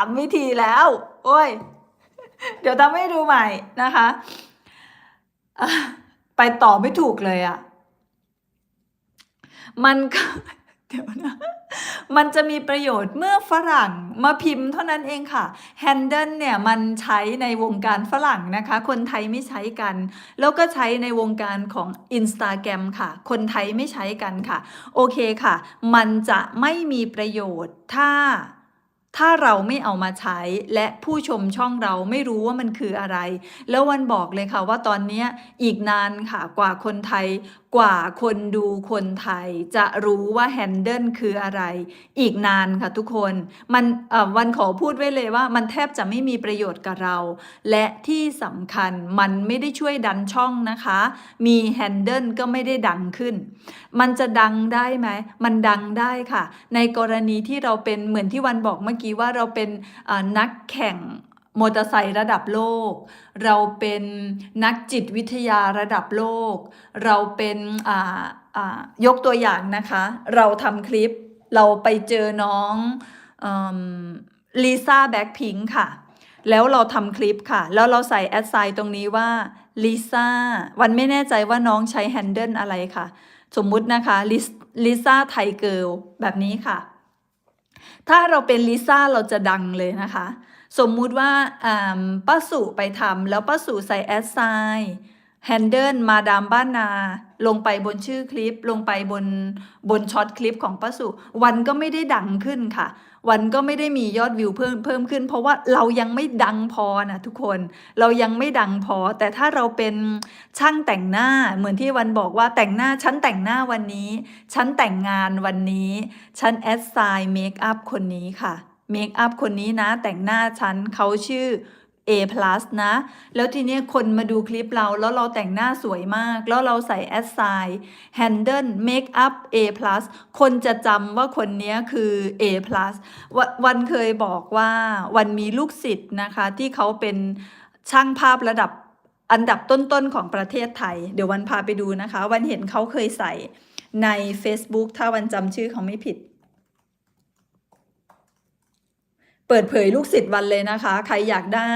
ามวิธีแล้ว โอ้ย เดี๋ยวทำให้ดูใหม่นะคะ ไปต่อไม่ถูกเลยอะ่ะ มันก็เดี๋ยวนะ มันจะมีประโยชน์เมื่อฝรั่งมาพิมพ์เท่านั้นเองค่ะ Handle เนี่ยมันใช้ในวงการฝรั่งนะคะ คนไทยไม่ใช้กัน แล้วก็ใช้ในวงการของ Instagram ค่ะ คนไทยไม่ใช้กันค่ะ โอเคค่ะ มันจะไม่มีประโยชน์ถ้า ถ้าเราไม่เอามาใช้ และผู้ชมช่องเราไม่รู้ว่ามันคืออะไร แล้ววันบอกเลยค่ะว่าตอนนี้อีกนานค่ะกว่าคนไทยกว่าคนดูคนไทยจะรู้ว่าแฮนเดิลคืออะไร อีกนานค่ะทุกคนมันวันขอพูดไว้เลยว่ามันแทบจะไม่มีประโยชน์กับเรา และที่สำคัญมันไม่ได้ช่วยดันช่องนะคะ มีแฮนเดิลก็ไม่ได้ดังขึ้น มันจะดังได้ไหม มันดังได้ค่ะ ในกรณีที่เราเป็นเหมือนที่วันบอกเมื่อกี้ว่าเราเป็นนักแข่ง มอเตอร์ไซค์ระดับโลก เราเป็นนักจิตวิทยาระดับโลก เราเป็นอ่าอ่ายกตัวอย่างนะคะ เราทำคลิปเราไปเจอน้องลิซ่าแบ็คพิงค์ค่ะ แล้วเราทำคลิปค่ะ แล้วเราใส่แอดไซน์ตรงนี้ว่าลิซ่าวันไม่แน่ใจว่าน้องใช้แฮนเดิลอะไรค่ะ สมมุตินะคะลิซ่าไทเกิลแบบนี้ค่ะ ถ้าเราเป็นลิซ่าเราจะดังเลยนะคะ สมมุติว่าป้าสุไปทำแล้วป้าสุใส่แอดไซน์แฮนเดิลมาดามบ้านนา ลงไปบนชื่อคลิป ลงไปบนบนช็อตคลิปของป้าสุ วันก็ไม่ได้ดังขึ้นค่ะ วันก็ไม่ได้มียอดวิวเพิ่มเพิ่มขึ้น เพราะว่าเรายังไม่ดังพอนะทุกคนเรายังไม่ดังพอ แต่ถ้าเราเป็นช่างแต่งหน้าเหมือนที่วันบอกว่าแต่งหน้าฉันแต่งหน้าวันนี้ ฉันแต่งงานวันนี้ ฉันแอดไซน์เมคอัพคนนี้ค่ะ เมคอัพคนนี้นะ แต่งหน้าฉันเขาชื่อ A+ นะ แล้วทีนี้คนมาดูคลิปเราแล้วเราแต่งหน้าสวยมาก แล้วเราใส่แอดไซน์ Handle Makeup A+ คนจะจำว่าคนนี้คือ A+ ววันเคยบอกว่าวันมีลูกศิษย์นะคะ ที่เขาเป็นช่างภาพระดับอันดับต้นๆของประเทศไทย เดี๋ยววันพาไปดูนะคะ วันเห็นเขาเคยใส่ใน Facebook ถ้าวันจำชื่อเขาไม่ผิด เปิดเผยลูกศิษย์วันเลยนะคะ ใครอยากได้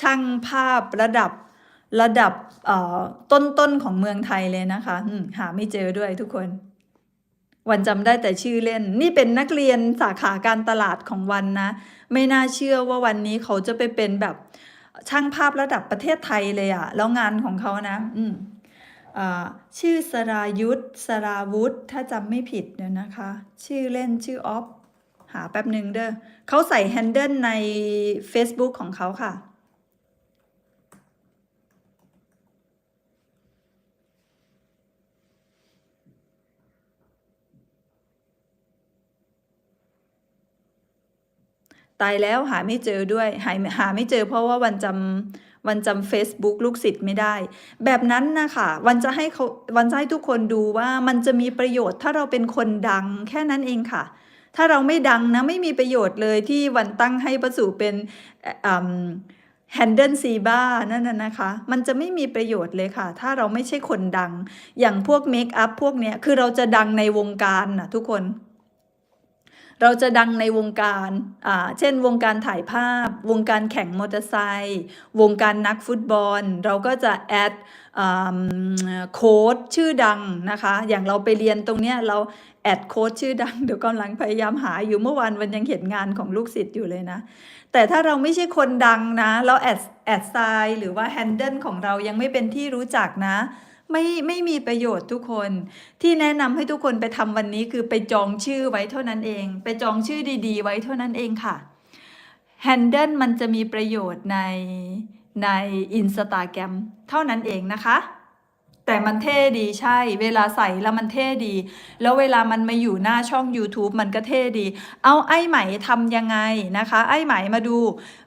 ช่างภาพระดับระดับต้นๆของเมืองไทยเลยนะคะหาไม่เจอด้วยทุกคน วันจำได้แต่ชื่อเล่น นี่เป็นนักเรียนสาขาการตลาดของวันนะ ไม่น่าเชื่อว่าวันนี้เขาจะไปเป็นแบบช่างภาพระดับประเทศไทยเลยอะแล้วงานของเขานะ อืมอชื่อสรายุทธสราวุธถ้าจำไม่ผิดเดี๋ยนะคะ ชื่อเล่นชื่อออฟ หาแป๊บหนึ่งเด้อเขาใส่แฮนเดิลใน Facebook ของเขาค่ะ ตายแล้วหาไม่เจอด้วย หาหาไม่เจอเพราะว่าวันจำวันจำ Facebook ลูกศิษย์ไม่ได้ แบบนั้นนะคะวันจะให้เขาวันจะให้ทุกคนดูว่ามันจะมีประโยชน์ถ้าเราเป็นคนดังแค่นั้นเองค่ะ ถ้าเราไม่ดังนะไม่มีประโยชน์เลยที่วันตั้งให้ประสูเป็นแฮนเดิลซีบ้านั่นน่ะนะคะ มันจะไม่มีประโยชน์เลยค่ะ ถ้าเราไม่ใช่คนดัง อย่างพวกเมคอัพพวกเนี้ย คือเราจะดังในวงการนะทุกคน เราจะดังในวงการอ่าเช่นวงการถ่ายภาพ วงการแข่งมอเตอร์ไซค์วงการนักฟุตบอล เราก็จะแอดโค้ดชื่อดังนะคะ อย่างเราไปเรียนตรงเนี้ยเราแอดโค้ดชื่อดังเดี๋ยวกำลังพยายามหาอยู่เมื่อวานวันยังเห็นงานของลูกศิษย์อยู่เลยนะ แต่ถ้าเราไม่ใช่คนดังนะ เราแอดแอดไซน์หรือว่าแฮนเดิลของเรายังไม่เป็นที่รู้จักนะ ไม่ไม่มีประโยชน์ทุกคน ที่แนะนำให้ทุกคนไปทำวันนี้คือไปจองชื่อไว้เท่านั้นเอง ไปจองชื่อดีๆ ไว้เท่านั้นเองค่ะแฮนเดิลมันจะมีประโยชน์ในในอินสตาแกรมเท่านั้นเองนะคะ แต่มันเท่ดีใช่ เวลาใส่แล้วมันเท่ดี แล้วเวลามันมาอยู่หน้าช่อง YouTube มันก็เท่ดี เอาไอ้ไหมทำยังไงนะคะ ไอ้ไหมมาดู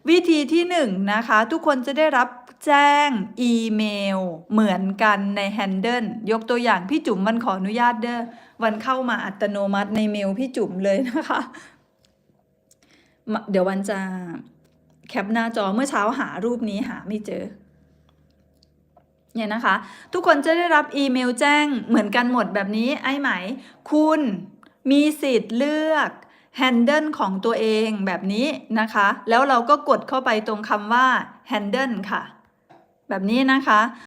วิธีที่หนึ่งนะคะ ทุกคนจะได้รับแจ้งอีเมล เหมือนกันในแฮนเดิลยกตัวอย่างพี่จุ๋มมันขออนุญาตเด้อวันเข้ามาอัตโนมัติในเมลพี่จุ๋มเลยนะคะ เดี๋ยววันจะแคปหน้าจอเมื่อเช้าหารูปนี้หาไม่เจอ เนี่ยนะคะ ทุกคนจะได้รับอีเมลแจ้งเหมือนกันหมดแบบนี้ไอ้ไหม คุณมีสิทธิ์เลือก handle ของตัวเองแบบนี้นะคะ แล้วเราก็กดเข้าไปตรงคำว่า handle ค่ะ แบบนี้นะคะ